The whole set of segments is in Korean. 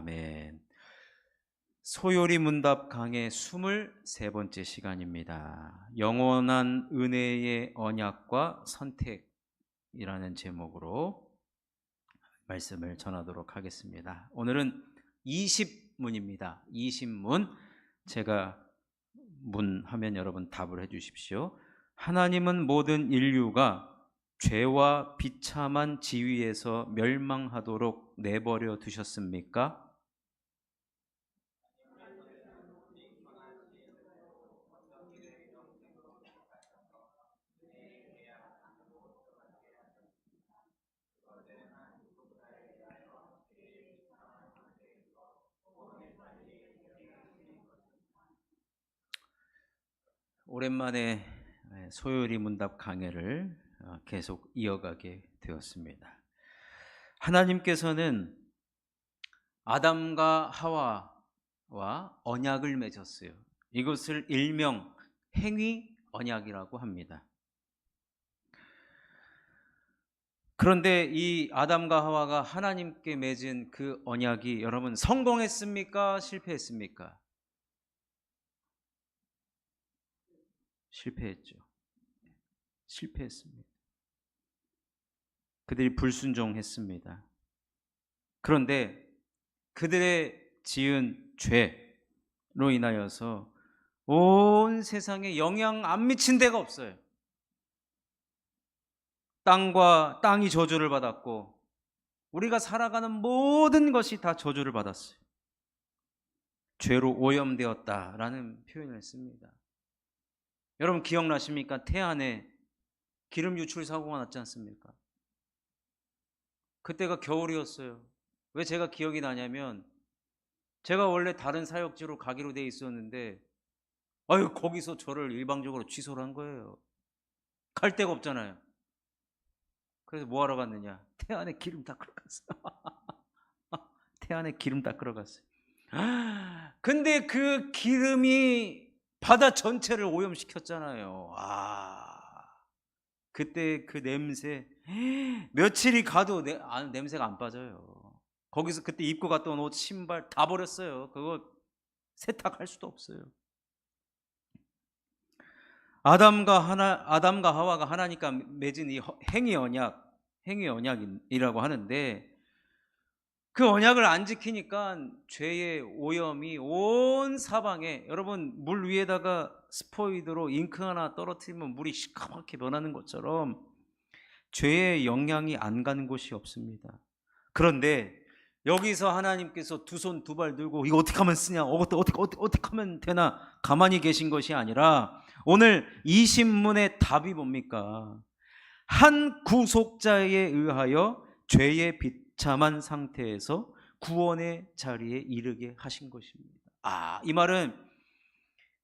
아멘. 소요리 문답 강의 23번째 시간입니다. 영원한 은혜의 언약과 선택이라는 제목으로 말씀을 전하도록 하겠습니다. 오늘은 20문입니다. 20문. 제가 문 하면 여러분 답을 해 주십시오. 하나님은 모든 인류가 죄와 비참한 지위에서 멸망하도록 내버려 두셨습니까? 오랜만에 소요리 문답 강해를 어, 계속 이어가게 되었습니다. 하나님께서는 아담과 하와와 언약을 맺었어요. 이것을 일명 행위 언약이라고 합니다. 그런데 이 아담과 하와가 하나님께 맺은 그 언약이 여러분 성공했습니까? 실패했습니까? 실패했죠. 실패했습니다. 그들이 불순종했습니다. 그런데 그들의 지은 죄로 인하여서 온 세상에 영향 안 미친 데가 없어요. 땅과 땅이 저주를 받았고 우리가 살아가는 모든 것이 다 저주를 받았어요. 죄로 오염되었다라는 표현을 씁니다. 여러분 기억나십니까? 태안에 기름 유출 사고가 났지 않습니까? 그때가 겨울이었어요. 왜 제가 기억이 나냐면 제가 원래 다른 사역지로 가기로 돼 있었는데 아유 거기서 저를 일방적으로 취소를 한 거예요. 갈 데가 없잖아요. 그래서 뭐 하러 갔느냐? 태안에 기름 닦으러 갔어요. 태안에 기름 닦으러 갔어요. 근데 그 기름이 바다 전체를 오염시켰잖아요. 아, 그때 그 냄새 며칠이 가도 내, 아, 냄새가 안 빠져요. 거기서 그때 입고 갔던 옷, 신발 다 버렸어요. 그거 세탁할 수도 없어요. 아담과 하나 아담과 하와가 하나님과 맺은 이 행위 언약, 행위 언약이라고 하는데 그 언약을 안 지키니까 죄의 오염이 온 사방에 여러분 물 위에다가 스포이드로 잉크 하나 떨어뜨리면 물이 시커멓게 변하는 것처럼 죄의 영향이 안 가는 곳이 없습니다. 그런데 여기서 하나님께서 두 손 두 발 들고 이거 어떻게 하면 쓰냐 어떻게 어떻게 어떻게 어떻게 하면 되나 가만히 계신 것이 아니라 오늘 이 신문의 답이 뭡니까? 한 구속자에 의하여 죄의 비 참한 상태에서 구원의 자리에 이르게 하신 것입니다. 아, 이 말은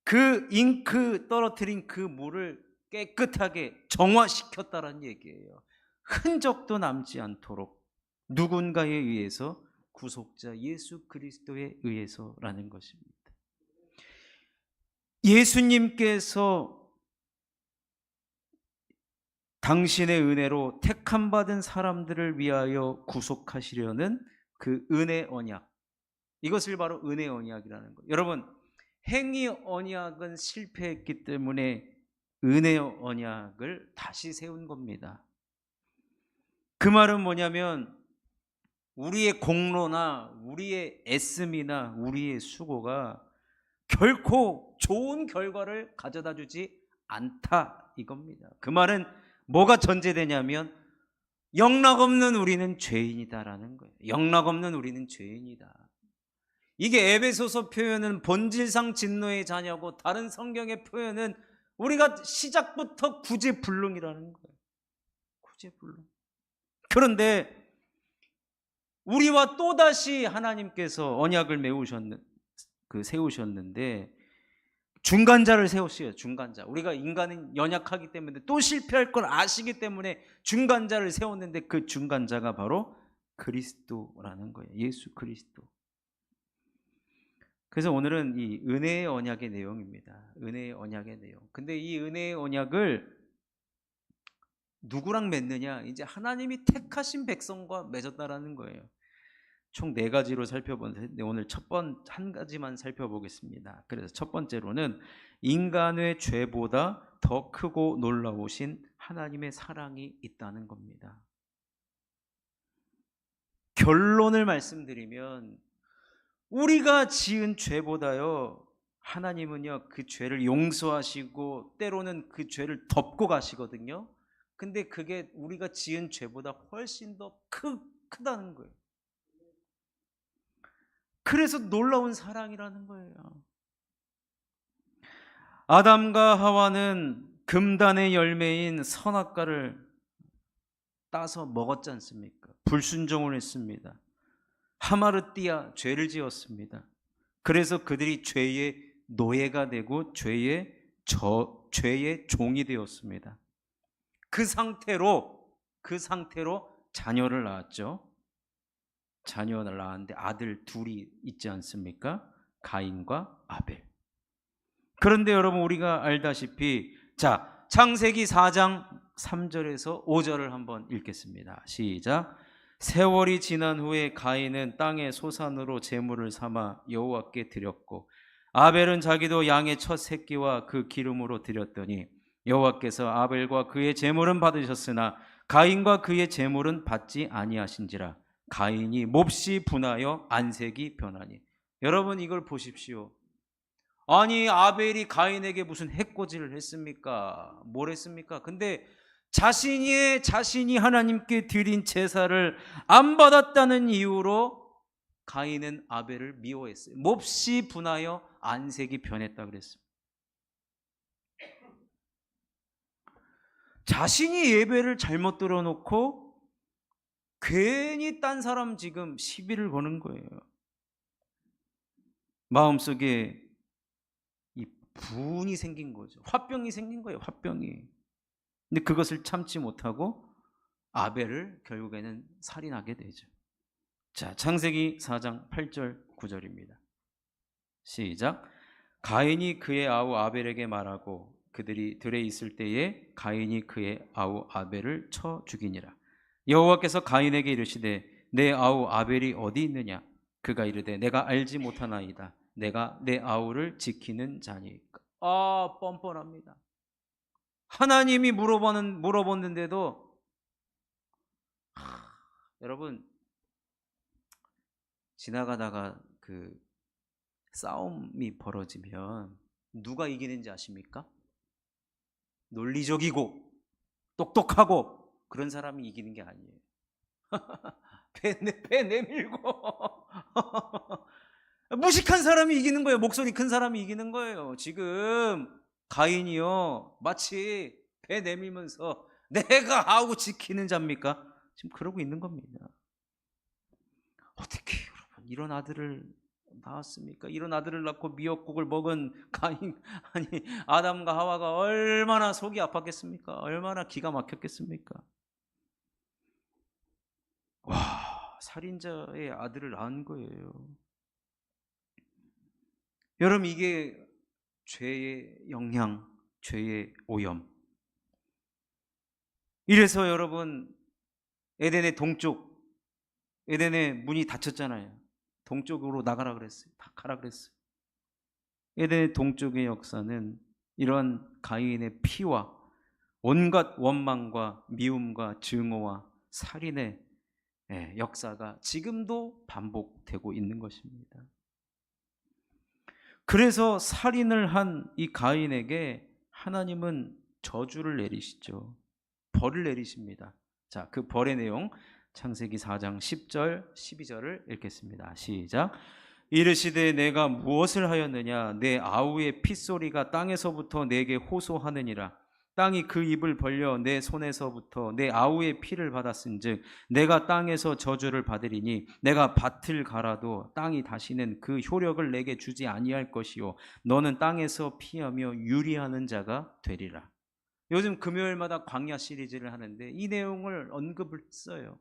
그 잉크 떨어뜨린 그 물을 깨끗하게 정화시켰다는 얘기예요. 흔적도 남지 않도록 누군가에 의해서 구속자 예수 그리스도에 의해서라는 것입니다. 예수님께서 당신의 은혜로 택함 받은 사람들을 위하여 구속하시려는 그 은혜 언약. 이것을 바로 은혜 언약이라는 거예요. 여러분, 행위 언약은 실패했기 때문에 은혜 언약을 다시 세운 겁니다. 그 말은 뭐냐면 우리의 공로나 우리의 애씀이나 우리의 수고가 결코 좋은 결과를 가져다 주지 않다 이겁니다. 그 말은 뭐가 전제되냐면 영락 없는 우리는 죄인이다라는 거예요. 영락 없는 우리는 죄인이다. 이게 에베소서 표현은 본질상 진노의 자녀고 다른 성경의 표현은 우리가 시작부터 구제불능이라는 거예요. 구제불능. 그런데 우리와 또다시 하나님께서 언약을 메우셨는 그 세우셨는데 중간자를 세우시요 중간자. 우리가 인간은 연약하기 때문에 또 실패할 걸 아시기 때문에 중간자를 세웠는데 그 중간자가 바로 그리스도라는 거예요. 예수 그리스도. 그래서 오늘은 이 은혜의 언약의 내용입니다. 은혜의 언약의 내용. 근데 이 은혜의 언약을 누구랑 맺느냐? 이제 하나님이 택하신 백성과 맺었다라는 거예요. 총 네 가지로 살펴보는데 오늘 첫 번 한 가지만 살펴보겠습니다. 그래서 첫 번째로는 인간의 죄보다 더 크고 놀라우신 하나님의 사랑이 있다는 겁니다. 결론을 말씀드리면 우리가 지은 죄보다요 하나님은요 그 죄를 용서하시고 때로는 그 죄를 덮고 가시거든요. 근데 그게 우리가 지은 죄보다 훨씬 더 크, 크다는 거예요. 그래서 놀라운 사랑이라는 거예요. 아담과 하와는 금단의 열매인 선악과를 따서 먹었지 않습니까? 불순종을 했습니다. 하마르띠아 죄를 지었습니다. 그래서 그들이 죄의 노예가 되고 죄의 저 죄의 종이 되었습니다. 그 상태로 그 상태로 자녀를 낳았죠. 자녀를 낳았는데 아들 둘이 있지 않습니까? 가인과 아벨. 그런데 여러분 우리가 알다시피 자, 창세기 4장 3절에서 5절을 한번 읽겠습니다. 시작. 세월이 지난 후에 가인은 땅의 소산으로 제물을 삼아 여호와께 드렸고 아벨은 자기도 양의 첫 새끼와 그 기름으로 드렸더니 여호와께서 아벨과 그의 제물은 받으셨으나 가인과 그의 제물은 받지 아니하신지라 가인이 몹시 분하여 안색이 변하니 여러분 이걸 보십시오. 아니 아벨이 가인에게 무슨 해코지를 했습니까? 뭘 했습니까? 근데 자신이 자신이 하나님께 드린 제사를 안 받았다는 이유로 가인은 아벨을 미워했어요. 몹시 분하여 안색이 변했다 그랬습니다. 자신이 예배를 잘못 들어놓고 괜히 딴 사람 지금 시비를 거는 거예요. 마음속에 이 분이 생긴 거죠. 화병이 생긴 거예요. 화병이. 근데 그것을 참지 못하고 아벨을 결국에는 살인하게 되죠. 자, 창세기 4장 8절 9절입니다. 시작. 가인이 그의 아우 아벨에게 말하고 그들이 들에 있을 때에 가인이 그의 아우 아벨을 쳐 죽이니라. 여호와께서 가인에게 이르시되 내 아우 아벨이 어디 있느냐? 그가 이르되 내가 알지 못하나이다. 내가 내 아우를 지키는 자니까. 아 뻔뻔합니다. 하나님이 물어보는 물어봤는데도 하, 여러분 지나가다가 그 싸움이 벌어지면 누가 이기는지 아십니까? 논리적이고 똑똑하고 그런 사람이 이기는 게 아니에요. 배, 내, 배 내밀고 무식한 사람이 이기는 거예요. 목소리 큰 사람이 이기는 거예요. 지금 가인이요 마치 배 내밀면서 내가 아우 지키는 자입니까? 지금 그러고 있는 겁니다. 어떻게 여러분 이런 아들을 낳았습니까? 이런 아들을 낳고 미역국을 먹은 가인 아니 아담과 하와가 얼마나 속이 아팠겠습니까? 얼마나 기가 막혔겠습니까? 와 살인자의 아들을 낳은 거예요. 여러분 이게 죄의 영향, 죄의 오염. 이래서 여러분 에덴의 동쪽 에덴의 문이 닫혔잖아요. 동쪽으로 나가라 그랬어요. 다 가라 그랬어요. 에덴의 동쪽의 역사는 이러한 가인의 피와 온갖 원망과 미움과 증오와 살인의 예, 역사가 지금도 반복되고 있는 것입니다. 그래서 살인을 한 이 가인에게 하나님은 저주를 내리시죠. 벌을 내리십니다. 자, 그 벌의 내용 창세기 4장 10절, 12절을 읽겠습니다. 시작. 이르시되 내가 무엇을 하였느냐 내 아우의 핏소리가 땅에서부터 내게 호소하느니라 땅이 그 입을 벌려 내 손에서부터 내 아우의 피를 받았은즉 내가 땅에서 저주를 받으리니 내가 밭을 갈아도 땅이 다시는 그 효력을 내게 주지 아니할 것이요 너는 땅에서 피하며 유리하는 자가 되리라. 요즘 금요일마다 광야 시리즈를 하는데 이 내용을 언급을 했어요.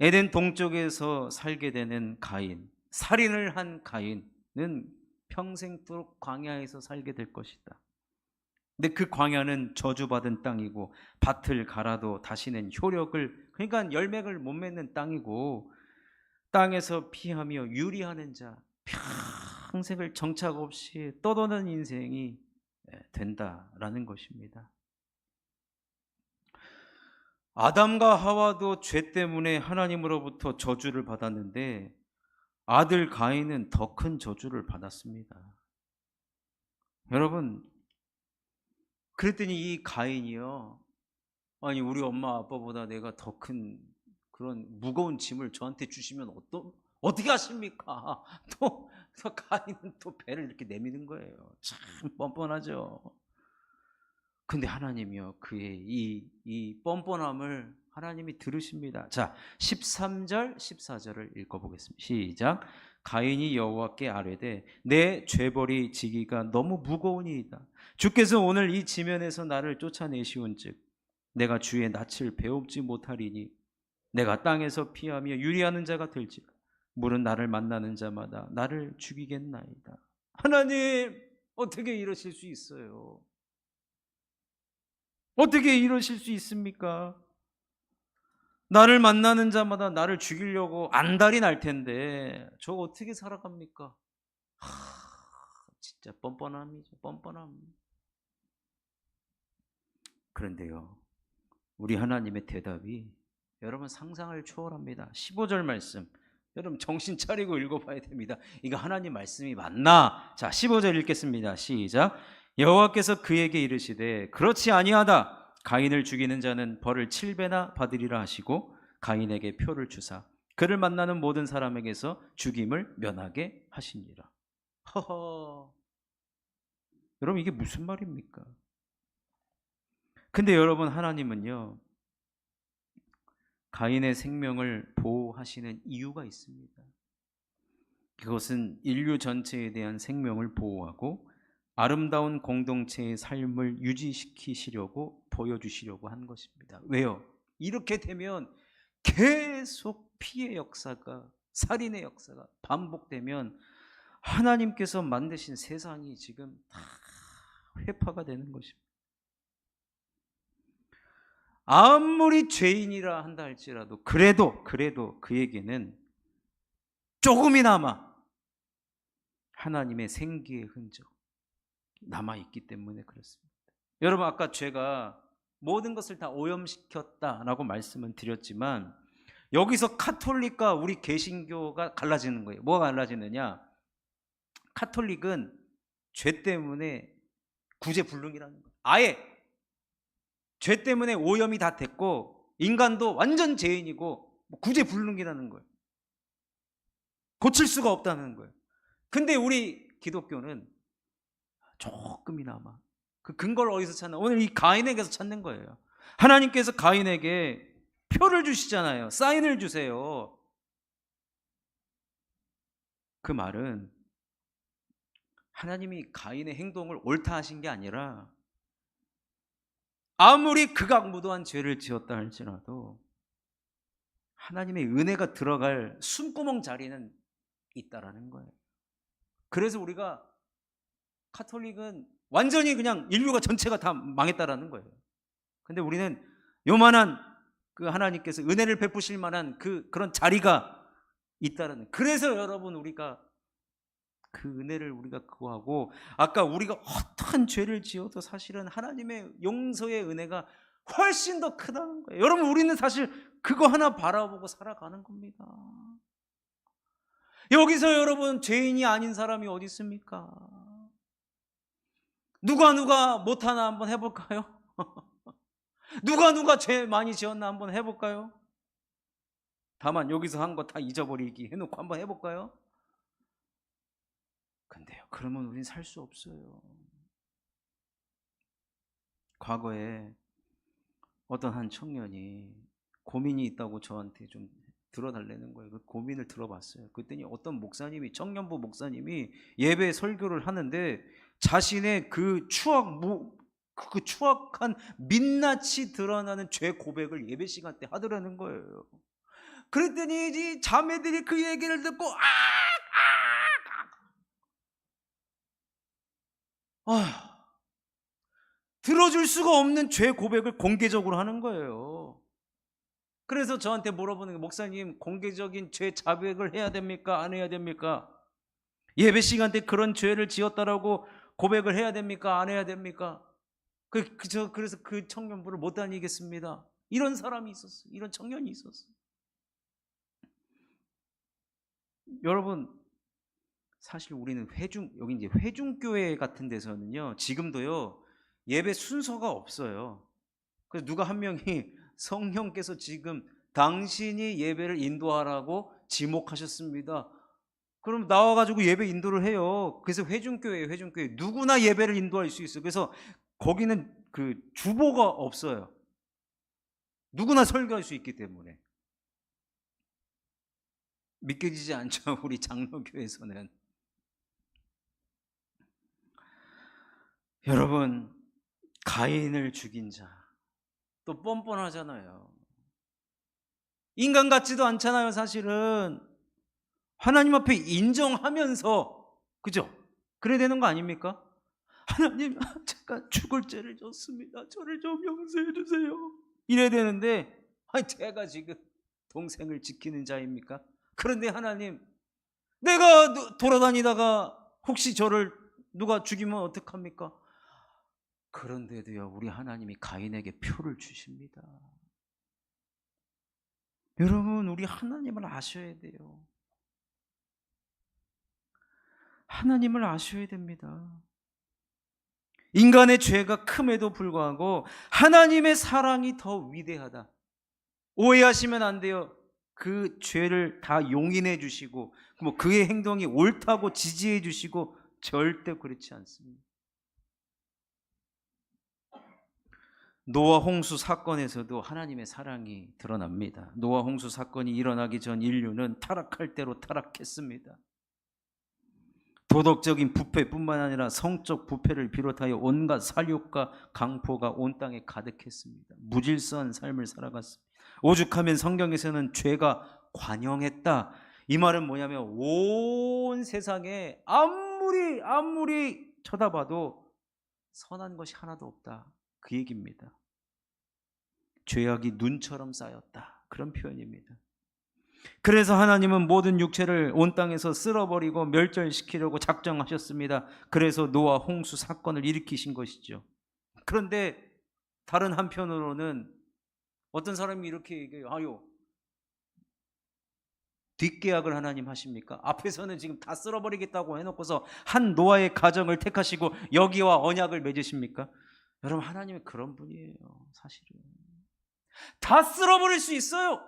에덴 동쪽에서 살게 되는 가인, 살인을 한 가인은 평생도록 광야에서 살게 될 것이다. 근데 그 광야는 저주받은 땅이고 밭을 갈아도 다시는 효력을 그러니까 열매를 못 맺는 땅이고 땅에서 피하며 유리하는 자 평생을 정착 없이 떠도는 인생이 예, 된다라는 것입니다. 아담과 하와도 죄 때문에 하나님으로부터 저주를 받았는데 아들 가인은 더 큰 저주를 받았습니다. 여러분, 그랬더니 이 가인이요. 아니, 우리 엄마 아빠보다 내가 더 큰 그런 무거운 짐을 저한테 주시면 어떠, 어떻게 하십니까? 또, 또 가인은 또 배를 이렇게 내미는 거예요. 참 뻔뻔하죠. 근데 하나님이요. 그의 이, 이 뻔뻔함을 하나님이 들으십니다. 자, 13절, 14절을 읽어보겠습니다. 시작. 가인이 여호와께 아뢰되 내 죄벌이 지기가 너무 무거우니이다. 주께서 오늘 이 지면에서 나를 쫓아내시온즉 내가 주의 낯을 배웁지 못하리니 내가 땅에서 피하며 유리하는 자가 될지 물은 나를 만나는 자마다 나를 죽이겠나이다. 하나님 어떻게 이러실 수 있어요? 어떻게 이러실 수 있습니까? 나를 만나는 자마다 나를 죽이려고 안달이 날 텐데 저 어떻게 살아갑니까? 하, 진짜 뻔뻔함이죠. 뻔뻔함. 그런데요. 우리 하나님의 대답이 여러분 상상을 초월합니다. 15절 말씀. 여러분 정신 차리고 읽어봐야 됩니다. 이거 하나님 말씀이 맞나? 자, 15절 읽겠습니다. 시작. 여호와께서 그에게 이르시되 그렇지 아니하다. 가인을 죽이는 자는 벌을 7배나 받으리라 하시고 가인에게 표를 주사 그를 만나는 모든 사람에게서 죽임을 면하게 하시니라. 허허. 여러분 이게 무슨 말입니까? 근데 여러분 하나님은요. 가인의 생명을 보호하시는 이유가 있습니다. 그것은 인류 전체에 대한 생명을 보호하고 아름다운 공동체의 삶을 유지시키시려고 보여주시려고 한 것입니다. 왜요? 이렇게 되면 계속 피해 역사가 살인의 역사가 반복되면 하나님께서 만드신 세상이 지금 다 회파가 되는 것입니다. 아무리 죄인이라 한다 할지라도 그래도 그래도 그에게는 조금이나마 하나님의 생기의 흔적 남아 있기 때문에 그렇습니다. 여러분 아까 죄가 모든 것을 다 오염시켰다라고 말씀을 드렸지만 여기서 카톨릭과 우리 개신교가 갈라지는 거예요. 뭐가 갈라지느냐? 카톨릭은 죄 때문에 구제불능이라는 거예요. 아예 죄 때문에 오염이 다 됐고 인간도 완전 죄인이고 뭐 구제불능이라는 거예요. 고칠 수가 없다는 거예요. 근데 우리 기독교는 조금이나마 그 근거를 어디서 찾나? 오늘 이 가인에게서 찾는 거예요. 하나님께서 가인에게 표를 주시잖아요. 사인을 주세요. 그 말은 하나님이 가인의 행동을 옳다 하신 게 아니라 아무리 극악무도한 죄를 지었다 할지라도 하나님의 은혜가 들어갈 숨구멍 자리는 있다라는 거예요. 그래서 우리가 카톨릭은 완전히 그냥 인류가 전체가 다 망했다라는 거예요. 근데 우리는 요만한 그 하나님께서 은혜를 베푸실 만한 그 그런 자리가 있다라는. 그래서 여러분 우리가 그 은혜를 우리가 구하고 아까 우리가 어떠한 죄를 지어도 사실은 하나님의 용서의 은혜가 훨씬 더 크다는 거예요. 여러분 우리는 사실 그거 하나 바라보고 살아가는 겁니다. 여기서 여러분 죄인이 아닌 사람이 어디 있습니까? 누가 누가 못하나 한번 해볼까요? 누가 누가 죄 많이 지었나 한번 해볼까요? 다만 여기서 한 거 다 잊어버리기 해놓고 한번 해볼까요? 근데요, 그러면 우린 살 수 없어요. 과거에 어떤 한 청년이 고민이 있다고 저한테 좀 들어달라는 거예요. 그 고민을 들어봤어요. 그랬더니 어떤 목사님이, 청년부 목사님이 예배 설교를 하는데 자신의 그 추악, 그 추악한 민낯이 드러나는 죄 고백을 예배 시간 때 하더라는 거예요. 그랬더니 이 자매들이 그 얘기를 듣고 아, 아, 아, 들어줄 수가 없는 죄 고백을 공개적으로 하는 거예요. 그래서 저한테 물어보는 게 목사님 공개적인 죄 자백을 해야 됩니까? 안 해야 됩니까? 예배 시간 때 그런 죄를 지었다라고 고백을 해야 됩니까? 안 해야 됩니까? 그, 그, 저, 그래서 그 청년부를 못 다니겠습니다. 이런 사람이 있었어요. 이런 청년이 있었어요. 여러분, 사실 우리는 회중, 여기 이제 회중교회 같은 데서는요, 지금도요, 예배 순서가 없어요. 그래서 누가 한 명이 성령께서 지금 당신이 예배를 인도하라고 지목하셨습니다. 그럼 나와가지고 예배 인도를 해요. 그래서 회중교회예요, 회중교회. 누구나 예배를 인도할 수 있어요. 그래서 거기는 그 주보가 없어요. 누구나 설교할 수 있기 때문에. 믿겨지지 않죠, 우리 장로교에서는. 여러분, 가인을 죽인 자, 또 뻔뻔하잖아요. 인간 같지도 않잖아요, 사실은. 하나님 앞에 인정하면서, 그죠? 그래야 되는 거 아닙니까? 하나님, 제가 죽을 죄를 졌습니다. 저를 좀 용서해 주세요. 이래야 되는데, 아니, 제가 지금 동생을 지키는 자입니까? 그런데 하나님, 내가 누- 돌아다니다가 혹시 저를 누가 죽이면 어떡합니까? 그런데도요, 우리 하나님이 가인에게 표를 주십니다. 여러분, 우리 하나님을 아셔야 돼요. 하나님을 아셔야 됩니다. 인간의 죄가 큼에도 불구하고 하나님의 사랑이 더 위대하다. 오해하시면 안 돼요. 그 죄를 다 용인해 주시고 뭐 그의 행동이 옳다고 지지해 주시고 절대 그렇지 않습니다. 노아 홍수 사건에서도 하나님의 사랑이 드러납니다. 노아 홍수 사건이 일어나기 전 인류는 타락할 대로 타락했습니다. 도덕적인 부패뿐만 아니라 성적 부패를 비롯하여 온갖 살육과 강포가 온 땅에 가득했습니다. 무질서한 삶을 살아갔습니다. 오죽하면 성경에서는 죄가 관영했다. 이 말은 뭐냐면 온 세상에 아무리 아무리 쳐다봐도 선한 것이 하나도 없다. 그 얘기입니다. 죄악이 눈처럼 쌓였다. 그런 표현입니다. 그래서 하나님은 모든 육체를 온 땅에서 쓸어버리고 멸절시키려고 작정하셨습니다. 그래서 노아 홍수 사건을 일으키신 것이죠. 그런데 다른 한편으로는 어떤 사람이 이렇게 얘기해요. 아유, 뒷계약을 하나님 하십니까? 앞에서는 지금 다 쓸어버리겠다고 해놓고서 한 노아의 가정을 택하시고 여기와 언약을 맺으십니까? 여러분 하나님은 그런 분이에요. 사실은 다 쓸어버릴 수 있어요.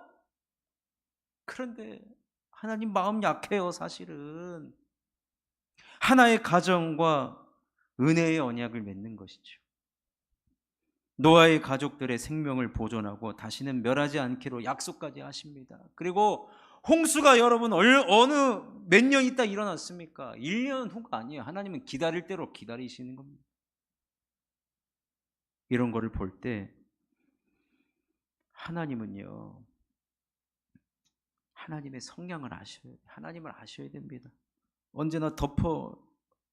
그런데 하나님 마음 약해요. 사실은 하나의 가정과 은혜의 언약을 맺는 것이죠. 노아의 가족들의 생명을 보존하고 다시는 멸하지 않기로 약속까지 하십니다. 그리고 홍수가 여러분 얼- 어느 몇 년 있다 일어났습니까? 1년 후가 아니에요. 하나님은 기다릴 대로 기다리시는 겁니다. 이런 거를 볼 때 하나님은요. 하나님의 성량을 아셔야 하나님을 아셔야 됩니다. 언제나 덮어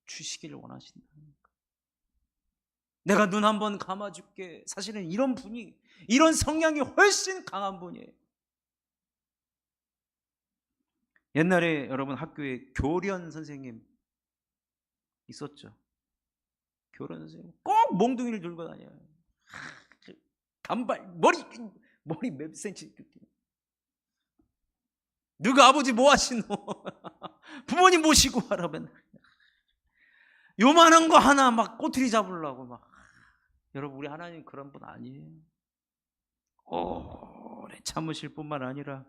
주시기를 원하신다. 내가 눈 한번 감아줄게. 사실은 이런 분이 이런 성향이 훨씬 강한 분이에요. 옛날에 여러분 학교에 교련 선생님 있었죠. 교련 선생님 꼭 몽둥이를 들고 다녀요. 하, 단발 머리 머리 몇 센치 누가 아버지 뭐 하시노? 부모님 모시고 하라면 요만한 거 하나 막 꼬투리 잡으려고 막 여러분 우리 하나님 그런 분 아니에요. 오래 참으실 뿐만 아니라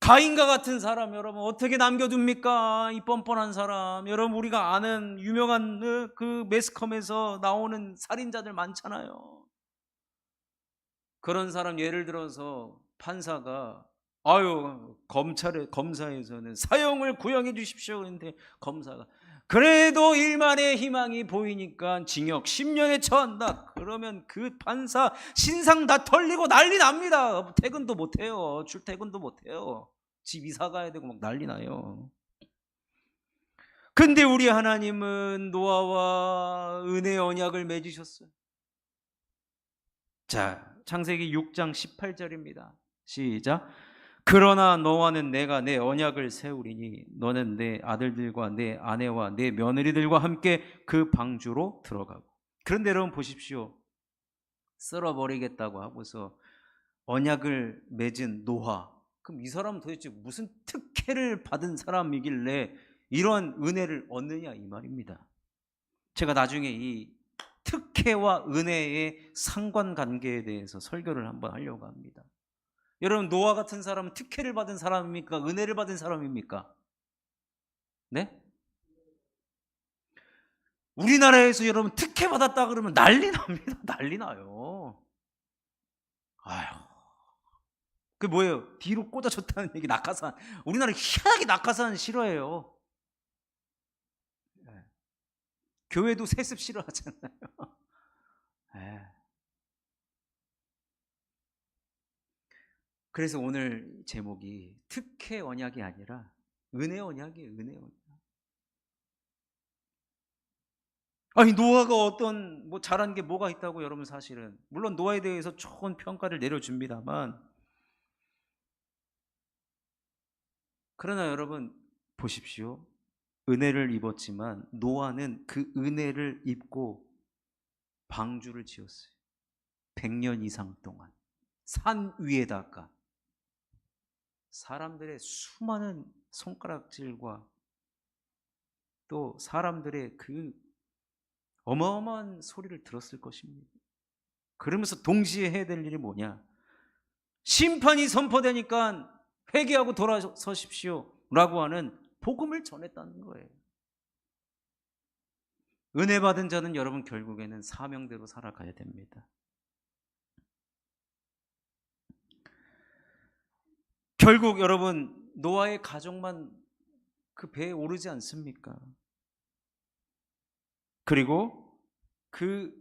가인과 같은 사람 여러분 어떻게 남겨둡니까? 이 뻔뻔한 사람 여러분 우리가 아는 유명한 그- 그 매스컴에서 나오는 살인자들 많잖아요. 그런 사람 예를 들어서 판사가 아유 검찰에 검사에서는 사형을 구형해 주십시오 그런데 검사가 그래도 일만의 희망이 보이니까 징역 10년에 처한다. 그러면 그 판사 신상 다 털리고 난리 납니다. 퇴근도 못 해요. 출퇴근도 못 해요. 집 이사 가야 되고 막 난리 나요. 근데 우리 하나님은 노아와 은혜 언약을 맺으셨어요. 자 창세기 6장 18절입니다. 시작. 그러나 너와는 내가 내 언약을 세우리니 너는 내 아들들과 내 아내와 내 며느리들과 함께 그 방주로 들어가고. 그런데 여러분 보십시오. 쓸어버리겠다고 하고서 언약을 맺은 노아. 그럼 이 사람은 도대체 무슨 특혜를 받은 사람이길래 이러한 은혜를 얻느냐 이 말입니다. 제가 나중에 이 특혜와 은혜의 상관관계에 대해서 설교를 한번 하려고 합니다. 여러분 노아 같은 사람은 특혜를 받은 사람입니까? 은혜를 받은 사람입니까? 네? 우리나라에서 여러분 특혜 받았다 그러면 난리 납니다. 난리 나요. 아휴. 그 뭐예요? 뒤로 꽂아줬다는 얘기 낙하산. 우리나라 희한하게 낙하산 싫어해요. 네. 교회도 세습 싫어하잖아요. 네. 그래서 오늘 제목이 특혜 언약이 아니라 은혜 언약이에요. 은혜 언약. 아니 노아가 어떤 뭐 잘한 게 뭐가 있다고 여러분 사실은 물론 노아에 대해서 좋은 평가를 내려줍니다만 그러나 여러분 보십시오. 은혜를 입었지만 노아는 그 은혜를 입고 방주를 지었어요. 100년 이상 동안 산 위에다가 사람들의 수많은 손가락질과 또 사람들의 그 어마어마한 소리를 들었을 것입니다. 그러면서 동시에 해야 될 일이 뭐냐? 심판이 선포되니까 회개하고 돌아서십시오. 라고 하는 복음을 전했다는 거예요. 은혜 받은 자는 여러분 결국에는 사명대로 살아가야 됩니다. 결국 여러분 노아의 가족만 그 배에 오르지 않습니까? 그리고 그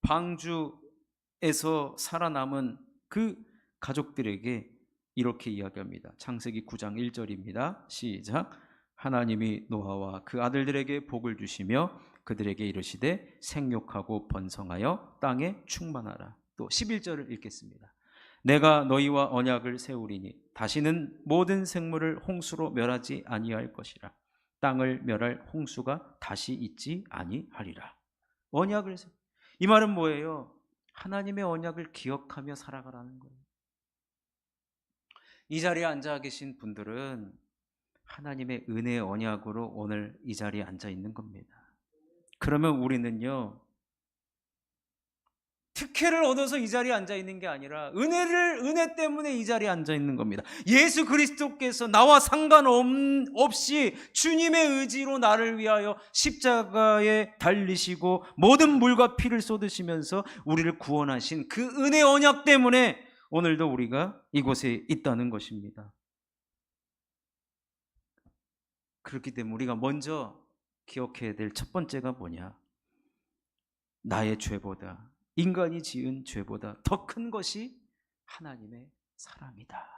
방주에서 살아남은 그 가족들에게 이렇게 이야기합니다. 창세기 9장 1절입니다. 시작. 하나님이 노아와 그 아들들에게 복을 주시며 그들에게 이르시되 생육하고 번성하여 땅에 충만하라. 또 11절을 읽겠습니다. 내가 너희와 언약을 세우리니 다시는 모든 생물을 홍수로 멸하지 아니할 것이라. 땅을 멸할 홍수가 다시 있지 아니하리라. 언약을 세. 이 말은 뭐예요? 하나님의 언약을 기억하며 살아가라는 거예요. 이 자리에 앉아 계신 분들은 하나님의 은혜의 언약으로 오늘 이 자리에 앉아 있는 겁니다. 그러면 우리는요, 특혜를 얻어서 이 자리에 앉아 있는 게 아니라 은혜를 은혜 때문에 이 자리에 앉아 있는 겁니다. 예수 그리스도께서 나와 상관없이 주님의 의지로 나를 위하여 십자가에 달리시고 모든 물과 피를 쏟으시면서 우리를 구원하신 그 은혜 언약 때문에 오늘도 우리가 이곳에 있다는 것입니다. 그렇기 때문에 우리가 먼저 기억해야 될 첫 번째가 뭐냐? 나의 죄보다 인간이 지은 죄보다 더 큰 것이 하나님의 사랑이다.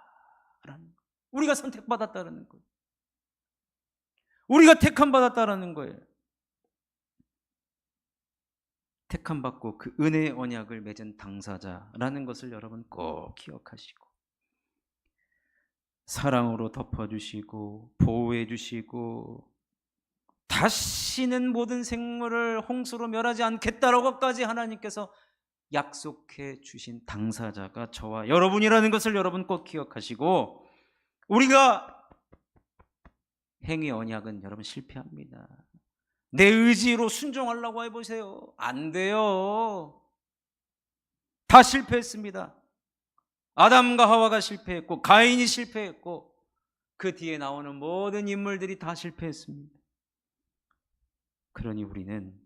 라는 우리가 선택받았다는 거예요. 우리가 택함 받았다라는 거예요. 택함 받고 그 은혜의 언약을 맺은 당사자라는 것을 여러분 꼭 기억하시고 사랑으로 덮어주시고 보호해주시고 다시는 모든 생물을 홍수로 멸하지 않겠다라고까지 하나님께서 약속해 주신 당사자가 저와 여러분이라는 것을 여러분 꼭 기억하시고 우리가 행위 언약은 여러분 실패합니다. 내 의지로 순종하려고 해보세요. 안 돼요. 다 실패했습니다. 아담과 하와가 실패했고 가인이 실패했고 그 뒤에 나오는 모든 인물들이 다 실패했습니다. 그러니 우리는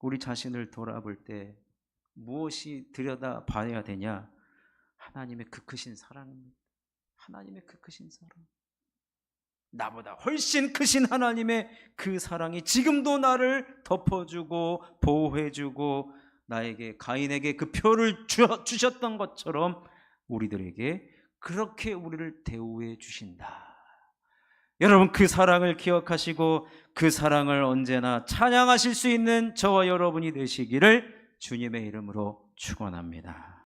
우리 자신을 돌아볼 때 무엇이 들여다 봐야 되냐? 하나님의 그 크신 사랑입니다. 하나님의 그 크신 사랑. 나보다 훨씬 크신 하나님의 그 사랑이 지금도 나를 덮어주고 보호해주고 나에게 가인에게 그 표를 주셨던 것처럼 우리들에게 그렇게 우리를 대우해 주신다. 여러분 그 사랑을 기억하시고 그 사랑을 언제나 찬양하실 수 있는 저와 여러분이 되시기를 주님의 이름으로 축원합니다.